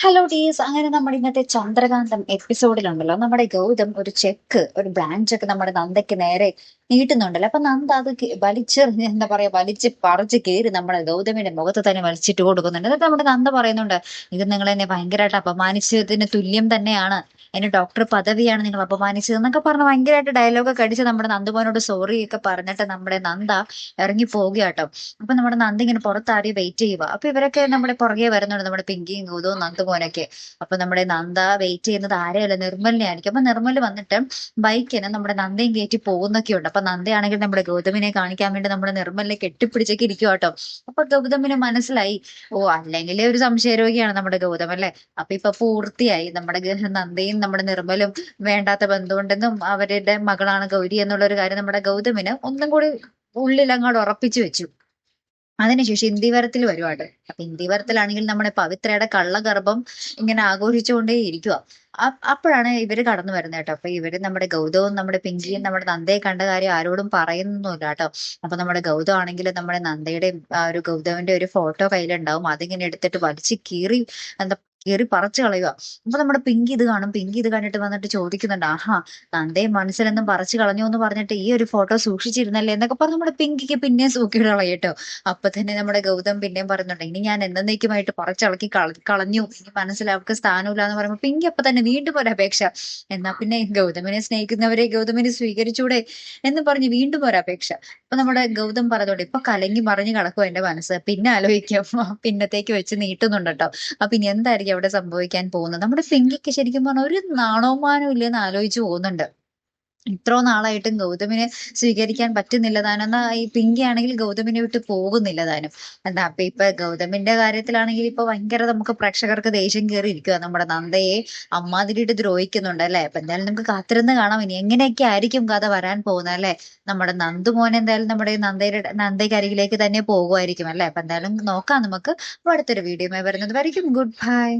Hello ഡീസ് അങ്ങനെ നമ്മുടെ ഇന്നത്തെ ചന്ദ്രകാന്തം എപ്പിസോഡിലുണ്ടല്ലോ നമ്മുടെ ഗൗതം ഒരു ചെക്ക് ഒരു ബ്രാഞ്ച് ഒക്കെ നമ്മുടെ നന്ദയ്ക്ക് നേരെ നീട്ടുന്നുണ്ടല്ലോ. അപ്പൊ നന്ദ അത് വലിച്ചെറിഞ്ഞ് വലിച്ച് എന്താ പറയാ വലിച്ച് പറിച്ച് കയറി നമ്മുടെ ഗൗതമിന്റെ മുഖത്ത് തന്നെ വലിച്ചിട്ട് കൊടുക്കുന്നുണ്ട്. എന്നിട്ട് നമ്മുടെ നന്ദ പറയുന്നുണ്ട് ഇത് നിങ്ങൾ എന്നെ ഭയങ്കരമായിട്ട് അപമാനിച്ചതിന് തുല്യം തന്നെയാണ്. എന്റെ ഡോക്ടർ പദവിയാണ് നിങ്ങൾ അപമാനിച്ചത് എന്നൊക്കെ പറഞ്ഞ് ഭയങ്കരമായിട്ട് ഡയലോഗൊക്കെ അടിച്ച് നമ്മുടെ നന്ദുമോനോട് സോറി ഒക്കെ പറഞ്ഞിട്ട് നമ്മുടെ നന്ദ ഇറങ്ങി പോകുക കേട്ടോ. അപ്പൊ നമ്മുടെ നന്ദി ഇങ്ങനെ പുറത്താടി വെയിറ്റ് ചെയ്യുക അപ്പൊ ഇവരൊക്കെ നമ്മുടെ പുറകെ വരുന്നുണ്ട്. നമ്മുടെ പിങ്കിയും ഗൗതവും നന്ദുമോനൊക്കെ അപ്പൊ നമ്മുടെ നന്ദ വെയിറ്റ് ചെയ്യുന്നത് ആരെയല്ല? നിർമ്മലിനെ ആയിരിക്കും അപ്പൊ നിർമ്മൽ വന്നിട്ട് ബൈക്കിന് നമ്മുടെ നന്ദയും കയറ്റി പോകുന്നൊക്കെ ഉണ്ട്. അപ്പൊ നന്ദയാണെങ്കിൽ നമ്മുടെ ഗൗതമിനെ കാണിക്കാൻ വേണ്ടി നമ്മുടെ നിർമ്മലിനെ കെട്ടിപ്പിടിച്ചൊക്കെ ഇരിക്കും കേട്ടോ അപ്പൊ ഗൗതമിന് മനസ്സിലായി. ഓ അല്ലെങ്കിൽ ഒരു സംശയരോഗിയാണ് നമ്മുടെ ഗൗതം അല്ലെ? അപ്പൊ ഇപ്പൊ പൂർത്തിയായി. നമ്മുടെ നന്ദയും നമ്മുടെ നിർമ്മലും വേണ്ടാത്ത ബന്ധമുണ്ടെന്നും അവരുടെ മകളാണ് ഗൗരി എന്നുള്ള ഒരു കാര്യം നമ്മുടെ ഗൗതമിന് ഒന്നും കൂടി ഉള്ളിൽ അങ്ങോട്ട് ഉറപ്പിച്ചു വെച്ചു. അതിനുശേഷം ഇന്ദിവരത്തിൽ വരുവാണ്. അപ്പൊ ഇന്ദിവരത്തിലാണെങ്കിൽ നമ്മുടെ പവിത്രയുടെ കള്ളഗർഭം ഇങ്ങനെ ആഘോഷിച്ചുകൊണ്ടേ ഇരിക്കുക അപ്പോഴാണ് ഇവർ കടന്നു വരുന്നത് കേട്ടോ. അപ്പൊ ഇവർ നമ്മുടെ ഗൗതവും നമ്മുടെ പിങ്കിയും നമ്മുടെ നന്ദയെ കണ്ട കാര്യം ആരോടും പറയുന്നൊന്നുമില്ല കേട്ടോ. അപ്പൊ നമ്മുടെ ഗൗതം ആണെങ്കിൽ നമ്മുടെ നന്ദയുടെ ആ ഒരു ഗൗതവിന്റെ ഒരു ഫോട്ടോ കയ്യിലുണ്ടാവും. അതിങ്ങനെ എടുത്തിട്ട് വലിച്ചു കീറി എന്താ കീറി പറിച്ചു കളയുക. അപ്പൊ നമ്മുടെ പിങ്കി ഇത് കാണും. പിങ്കി ഇത് കണ്ടിട്ട് വന്നിട്ട് ചോദിക്കുന്നുണ്ട് ആഹാ തന്റെ മനസ്സിലൊന്നും പറിച്ചു കളഞ്ഞു എന്ന് പറഞ്ഞിട്ട് ഈ ഒരു ഫോട്ടോ സൂക്ഷിച്ചിരുന്നല്ലേ? എന്നൊക്കെ പറഞ്ഞ് നമ്മുടെ പിങ്കിക്ക് പിന്നെയും സൂക്കിയിട്ട് കളയട്ടോ. അപ്പൊ തന്നെ നമ്മുടെ ഗൗതം പിന്നെയും പറയുന്നുണ്ട് ഇനി ഞാൻ എന്നേക്കുമായിട്ട് പറിച്ചിളക്കി കളഞ്ഞു. ഇനി മനസ്സിൽ അവർക്ക് സ്ഥാനമില്ല എന്ന് പറയുമ്പോൾ പിങ്കി അപ്പൊ തന്നെ വീണ്ടും ഒരു അപേക്ഷ. എന്നാ പിന്നെ ഗൗതമിനെ സ്നേഹിക്കുന്നവരെ ഗൗതമിനെ സ്വീകരിച്ചൂടെ? എന്ന് പറഞ്ഞ് വീണ്ടും ഒരു അപേക്ഷ. അപ്പൊ നമ്മുടെ ഗൗതം പറഞ്ഞോണ്ട് ഇപ്പൊ കലങ്ങി മറിഞ്ഞു കിടക്കും എന്റെ മനസ്സ്. പിന്നെ ആലോചിക്കാം. പിന്നത്തേക്ക് വെച്ച് നീട്ടുന്നുണ്ട് കേട്ടോ. അപ്പൊ ഇനി എന്തായിരിക്കും അവിടെ സംഭവിക്കാൻ പോകുന്നത് നമ്മുടെ സിങ്കിക്ക് ശരിക്കും പറഞ്ഞാൽ ഒരു നാണവമാനം ഇല്ലെന്ന് ആലോചിച്ചു പോകുന്നുണ്ട്. ഇത്രോ നാളായിട്ടും ഗൗതമിനെ സ്വീകരിക്കാൻ പറ്റുന്നില്ല താനും. എന്നാ ഈ പിങ്കി ആണെങ്കിൽ ഗൗതമിനെ വിട്ട് പോകുന്നില്ല താനും. എന്താ അപ്പൊ ഇപ്പൊ ഗൗതമിന്റെ കാര്യത്തിലാണെങ്കിൽ ഇപ്പൊ ഭയങ്കര നമുക്ക് പ്രേക്ഷകർക്ക് ദേഷ്യം കയറി ഇരിക്കുക നമ്മുടെ നന്ദയെ അമ്മാതിരിയിട്ട് ദ്രോഹിക്കുന്നുണ്ട് അല്ലെ? അപ്പൊ എന്തായാലും നമുക്ക് കാത്തിരുന്ന് കാണാം. ഇനി എങ്ങനെയൊക്കെ ആയിരിക്കും കഥ വരാൻ പോകുന്നത് അല്ലെ? നമ്മുടെ നന്ദുമോൻ എന്തായാലും നമ്മുടെ നന്ദയുടെ നന്ദയ്ക്ക് അരികിലേക്ക് തന്നെ പോകുമായിരിക്കും അല്ലെ? അപ്പൊ എന്തായാലും നോക്കാം നമുക്ക്. അടുത്തൊരു വീഡിയോ വരുന്നത് വരയ്ക്കും ഗുഡ് ബൈ.